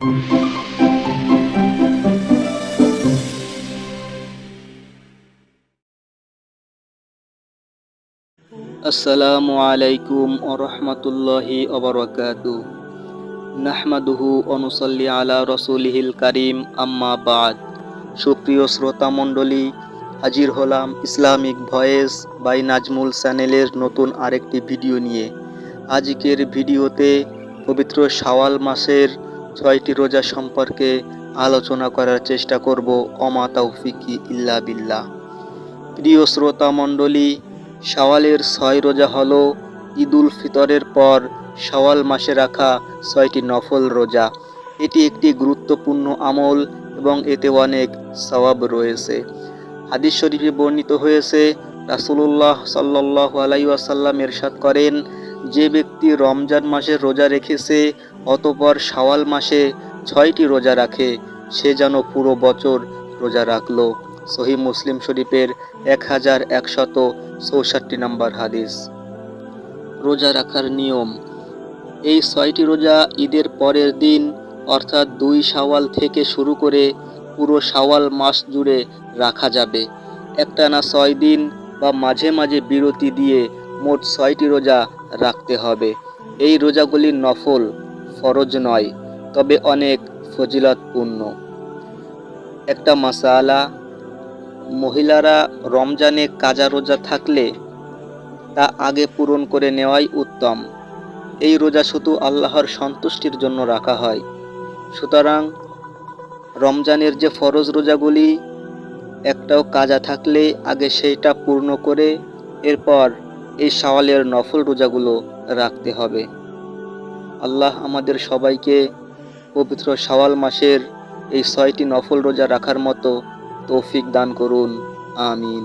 আসসালামু আলাইকুম ওরহমতুল্লাহি অবরকাতু নাহমাদুহু অনুসল্লি আলা রসুলিহিল কারিম, আম্মা বাদ। সুপ্রিয় শ্রোতা মণ্ডলী হাজির হলাম ইসলামিক ভয়েস বাই নাজমুল চ্যানেলের নতুন আরেকটি ভিডিও নিয়ে। আজকের ভিডিওতে পবিত্র শাওয়াল মাসের ছয়টি রোজা সম্পর্কে আলোচনা করার চেষ্টা করব অমা তৌফিকি ইল্লা বিল্লাহ। প্রিয় শ্রোতা মণ্ডলী, শাওয়ালের ছয় রোজা হল ঈদুল ফিতরের পর শাওয়াল মাসে রাখা ছয়টি নফল রোজা। এটি একটি গুরুত্বপূর্ণ আমল এবং এতে অনেক সওয়াব রয়েছে। হাদিস শরীফে বর্ণিত হয়েছে, রাসূলুল্লাহ সাল্লাহ আলাইসাল্লাম এরশাদ করেন যে ব্যক্তি রমজান মাসে রোজা রেখেছে, অতপর শাওয়াল মাসে ছয়টি রোজা রাখে, সে যেন পুরো বছর রোজা রাখল। সহি মুসলিম শরীফের এক হাজার একশত চৌষট্টি নম্বর হাদিস। রোজা রাখার নিয়ম। এই ছয়টি রোজা ঈদের পরের দিন, অর্থাৎ দুই শাওয়াল থেকে শুরু করে পুরো শাওয়াল মাস জুড়ে রাখা যাবে। একটানা ছয় দিন বা মাঝে মাঝে বিরতি দিয়ে মোট ছয়টি রোজা রাখতে হবে। এই রোজাগুলি নফল, ফরজ নয়, তবে অনেক ফজিলতপূর্ণ। একটা মাসালা, মহিলারা রমজানে কাজা রোজা থাকলে তা আগে পূরণ করে নেওয়াই উত্তম। এই রোজা শুধু আল্লাহর সন্তুষ্টির জন্য রাখা হয়। সুতরাং রমজানের যে ফরজ রোজাগুলি, একটাও কাজা থাকলে আগে সেইটা পূর্ণ করে, এরপর এই সাওয়ালের নফল রোজাগুলো রাখতে হবে। আল্লাহ আমাদের সবাইকে পবিত্র সাওয়াল মাসের এই ছয়টি নফল রোজা রাখার মতো তৌফিক দান করুন। আমিন।